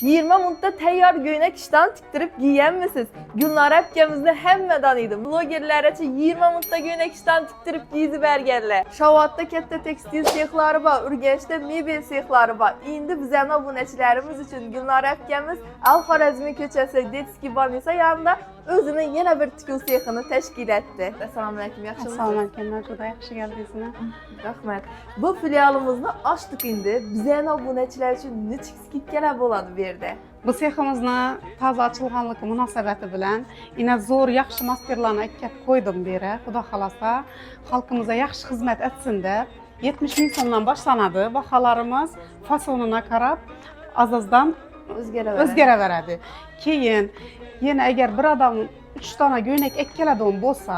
20 minutda tayyor göynek işten tiktirip giyenmisiz? Gülnar Apkemizde hemmedan idi. Blogerler için 20 minutda göynek işten tiktirip giydi bergerler. Şavatda katta tekstil sexlari var, Urganchda mebel sexlari var. İndi Endi bizani obunachilarimiz uchun Gulnora apkamiz Al Xorazmiy ko'chasi Detskiy banisa yonida o'zini yana bir tikuv sexini tashkil etdi. Assalomu alaykum, yaxshimisiz? assalomu alaykum juda yaxshi keldingizmi Rahmat. Bu filialimizni ochdik endi. Bizani obunachilar uchun necha skidkalar bo'ladi bu yerda? bu seximizni toza ochilganligi munosabati bilan ina zo'r yaxshi masterlarni ikkab qo'ydim bu yerga xudo xohlasa xalqimizga yaxshi xizmat etsin deb yetmish ming so'mdan boshlanadi baholarimiz fasonina qarab oz ozdan O'zgaraveradi. o'zgaraveradi keyin yana agar bir odam uch dona go'ynak ekkaladigan bo'lsa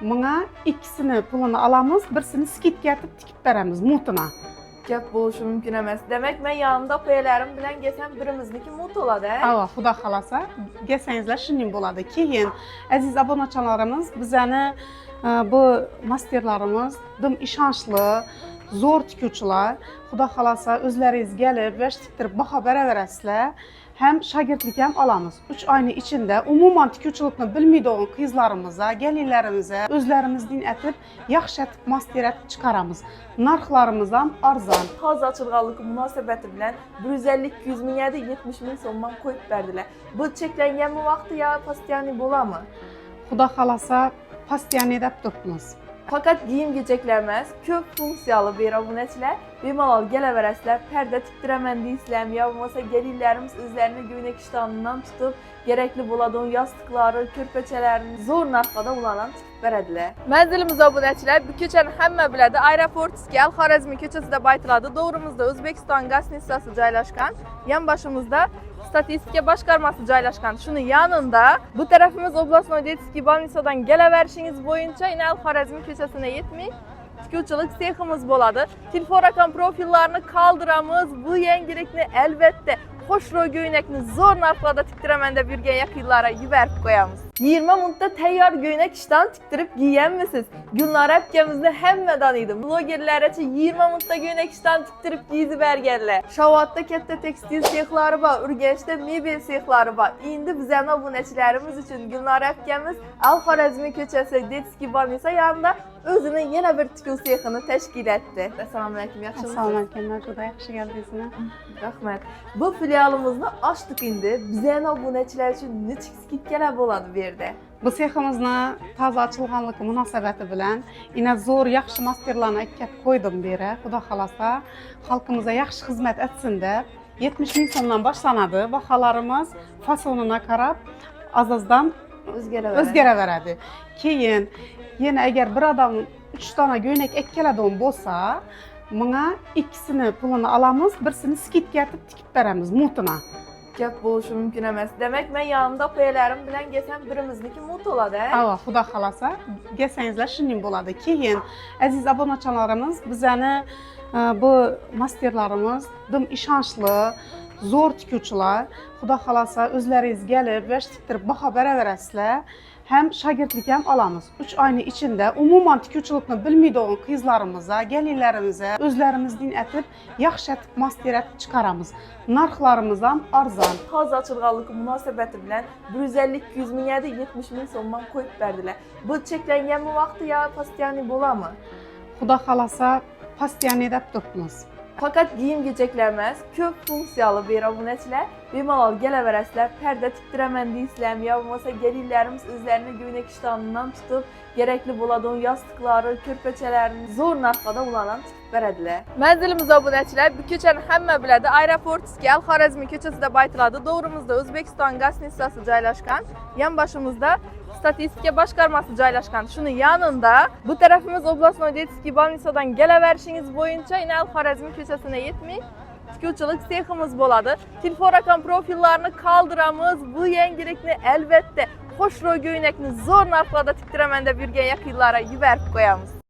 bunga ikkisini pulini olamiz birsini skidka etib tikib beramiz mutuna Gap bo'lishi mumkin emas. Demak, men yonimda qo'yalarim bilan gelsam birimizniki mut bo'ladi. Ava, xudo xolasa, gelsangizlar shunday bo'ladi. Keyin aziz obunachilarimiz bizani e, bu masterlarimiz dim ishonchli, zo'r tikuvchilar. Xudo xolasa o'zlaringiz kelib, vash tiktirib baho beraverasizlar. Ham shogirdlik ham olamiz. 3 oyni ichida umuman tikuvchilikni bilmaydigan qizlarimizga, gelinlarimizga o'zlarimizdan etib, yaxshi etib master etib chiqaramiz. Narxlarimiz ham arzon. Hozir ochilganligi munosabati bilan 150-200 ming yadi 70 ming so'mdan qo'yib berdilar. Bu cheklanganmi vaqti yo postiyanniy bo'ladimi? Xudo xolasa, postiyanniy deb turibmiz. Faqat kiyim-kechaklar emas, ko'p funksiyali bir obunachilar bemalol kelaverasizlar, parda tiktiraman deysizlarmi yo bo'lmasa gelinlarimiz o'zlarini go'ynak ishtonidan tutib, kerakli bo'ladigan yostiqlari, ko'rpachalarini zo'r narxlarda ulardan tikib beradilar. Manzilimiz obunachilar bu ko'chani hamma biladi. Aeroportskiy Al-Xorazmiy ko'chasi deb aytiladi. To'g'rimizda O'zbekiston gaz nissasi joylashgan. Yonboshimizda İstatistike Başkarması caylaşkan. Şunun yanında bu tarafımız Oblasnoy Detski Balnisodan geleverişiniz boyunca İnal Xorazmi köşesine yetmiş. Tikuvchilik seximiz bo'ladi telefon raqam profillarni qaldiramiz bu yangilikni albatta xoşroy göynəkini zor narxlarda tikdirəməndə bir gəyək yıllara yübərib qoyamız. 20 mundda təyyar göynək işdən tikdirib giyənmisiz? Gülnara əpkəmizdə həmmədan idi. Blogerlər üçün 20 mundda göynək işdən tikdirib giyizib ərgərlər. Şavatda kətdə tekstil sexları var, Ürgəncdə mebel sexları var. İndi biz əmə bu nəçilərimiz üçün Gülnara əpkəmiz Al-Xarazmi köçəsi Detski Banisa yanında o'zini yana bir tikuv sexini tashkil etdi. Assalomu alaykum, yaxshimisiz? assalomu alaykum juda yaxshi keldingizmi Rahmat. Bu filialimizni ochdik endi. Bizani obunachilar uchun necha skidkalar bo'ladi bu yerda? bu seximizni toza ochilganligi munosabati bilan ina zo'r yaxshi masterlarni ikkab qo'ydim bu yerga xudo xohlasa xalqimizga yaxshi xizmat etsin deb yetmish ming so'mdan boshlanadi baholarimiz fasonina qarab ozdan O'zgaraveradi. o'zgaraveradi keyin yana agar bir odam uch dona go'ynak ekkaladigan bo'lsa bunga ikkisini pulini olamiz birsini skidka etib tikib beramiz mutuna Gap bo'lishi mumkin emas. Demak, men yonimda qo'yalarim bilan gelsam birimizniki mut bo'ladi. Ava, xudo xolasa, gelsangizlar shunday bo'ladi. Keyin aziz obunachilarimiz bizani e, bu masterlarimiz dim ishonchli, zo'r tikuvchilar. Xudo xolasa o'zlaringiz kelib, vash tiktirib baho beraverasizlar. Ham shogirdlik ham olamiz. 3 oyni ichida umuman tikuvchilikni bilmaydigan qizlarimizga, gelinlarimizga o'zlarimizdan etib, yaxshi etib master etib chiqaramiz. Narxlarimiz ham arzon. Hozir ochilganligi munosabati bilan 150-200 ming yadi 70 ming so'mdan qo'yib berdilar. Bu cheklanganmi vaqti yo postiyanniy bo'ladimi? Xudo xolasa, postiyanniy deb turibmiz. Faqat kiyim-kechaklar emas, ko'p funksiyali bir obunachilar bir mal Bemalol gələ vərəslər pərdə tikdirəməndiyislər, ya olmasa gəlirlərimiz özlərini göynək iştahından tutub, gərəkli boladon yastıqları, körpəçələrini zor narxada ulanan tikib verədilər. Mənzilimiz abunəçilər bu köçəni həm məblədi, aeroport İskəl Xarəzmi köçəsində baytıladı. Doğrumuzda Özbekistan qaz nissası caylaşqan, yan başımızda Statistika Başqarması caylaşqan. Şunun yanında bu tərəfimiz Oblastnoy Detski Balnisadan gələ verişiniz boyunca İnəl Xarəzmi köçəsinə 70 tikuvchilik seximiz bo'ladi. Telefon raqam profillarini qoldiramiz. Bu yangilikni albatta xo'shro'y go'ynakni zo'r narxlarda tiktiraman deb yurgan yaqinlara yuborib qo'yamiz.